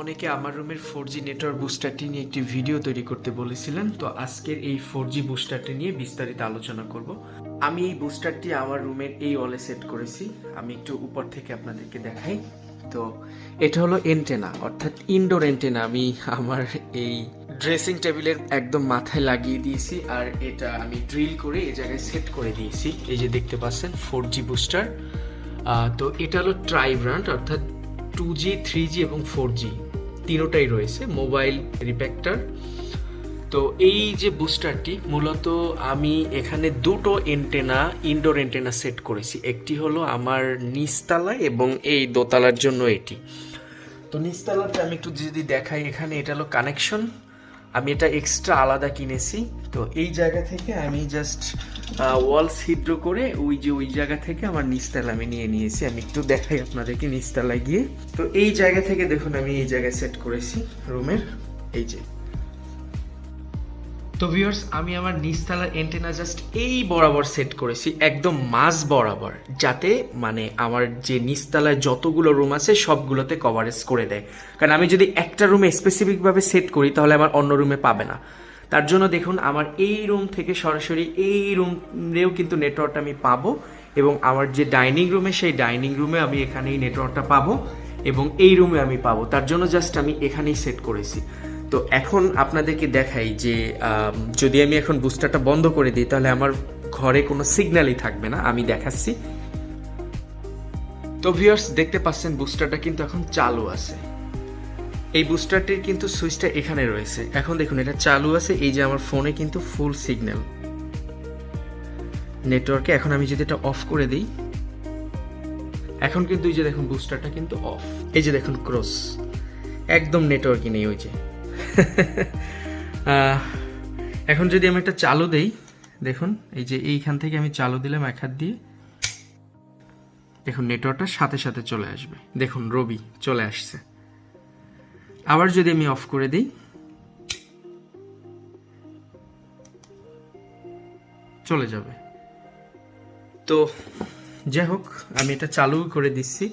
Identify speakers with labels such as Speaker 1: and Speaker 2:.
Speaker 1: অনেকে আমার রুমের ফোর জি নেটওয়ার্ক বুস্টারটি নিয়ে একটি ভিডিও তৈরি করতে বলেছিলেন, তো আজকের এই ফোর জি বুস্টারটি নিয়ে বিস্তারিত আলোচনা করব। আমি এই বুস্টারটি আমার রুমের এই ওয়ালে সেট করেছি, আমি একটু উপর থেকে আপনাদেরকে দেখাই। তো এটা হলো এন্টেনা অর্থাৎ ইনডোর এন্টেনা আমি আমার এই ড্রেসিং টেবিলের একদম মাথায় লাগিয়ে দিয়েছি, আর এটা আমি ড্রিল করে এই জায়গায় সেট করে দিয়েছি। এই যে দেখতে পাচ্ছেন ফোর জি বুস্টার তো এটা হলো ট্রাই ব্র্যান্ড অর্থাৎ টু জি থ্রি জি এবং ফোর জি তিনোটাই রয়েছে, মোবাইল রিপ্যাক্টার। তো এই যে বুস্টারটি, মূলত আমি এখানে দুটো এন্টেনা ইনডোর এন্টেনা সেট করেছি। একটি হলো আমার নিচতলায় এবং এই দোতলার জন্য এটি। তো নিচতলাতে আমি একটু যদি দেখাই, এখানে এটা হলো কানেকশন আমি এটা এক্সট্রা আলাদা কিনেছি। তো এই জায়গা থেকে আমি জাস্ট ওয়াল ছিদ্র করে ওই যে ওই জায়গা থেকে আমার নিচতলা আমি নিয়ে নিয়েছি। আমি একটু দেখাই আপনাদেরকে নিচতলা গিয়ে। তো এই জায়গা থেকে দেখুন আমি এই জায়গায় সেট করেছি রুমের এই যে। তো ভিউয়ার্স আমি আমার নিচতলার এন্টেনা জাস্ট এই বরাবর সেট করেছি, একদম মাঝ বরাবর, যাতে মানে আমার যে নিচতলায় যতগুলো রুম আছে সবগুলোতে কভারেজ করে দেয়। কারণ আমি যদি একটা রুমে স্পেসিফিকভাবে সেট করি, তাহলে আমার অন্য রুমে পাবে না। তার জন্য দেখুন, আমার এই রুম থেকে সরাসরি এই রুম রুমেও কিন্তু নেটওয়ার্কটা আমি পাবো এবং আমার যে ডাইনিং রুমে সেই ডাইনিং রুমে আমি এখানেই নেটওয়ার্কটা পাবো এবং এই রুমে আমি পাবো। তার জন্য জাস্ট আমি এখানেই সেট করেছি। তো এখন আপনাদেরকে দেখাই যে যদি আমি এখন বুস্টারটা বন্ধ করে দিই, তাহলে আমার ঘরে কোনো সিগন্যালই থাকবে না। আমি দেখাচ্ছি। তো ভিউয়ার্স দেখতে পাচ্ছেন বুস্টারটা কিন্তু এখন চালু আছে। এই বুস্টারটির কিন্তু সুইচটা এখানে রয়েছে। এখন দেখুন, এটা চালু আছে। এই যে আমার ফোনে কিন্তু ফুল সিগন্যাল নেটওয়ার্কে এখন আমি যদি এটা অফ করে দিই, এখন কিন্তু এই যে দেখুন, বুস্টারটা কিন্তু অফ এই যে দেখুন ক্রস একদম নেটওয়ার্কই নেই ওই যে। এখন যদি আমি একটা চালু দেই, দেখুন, এই যে এইখান থেকে আমি চালু দিলাম এক হাত দিয়ে। দেখুন, নেটওয়ার্কটা সাথে সাথে চলে আসবে। দেখুন, রবি চলে আসছে। আবার যদি আমি অফ করে দিই, চলে যাবে। তো যাই হোক, আমি এটা চালু করে দিচ্ছি।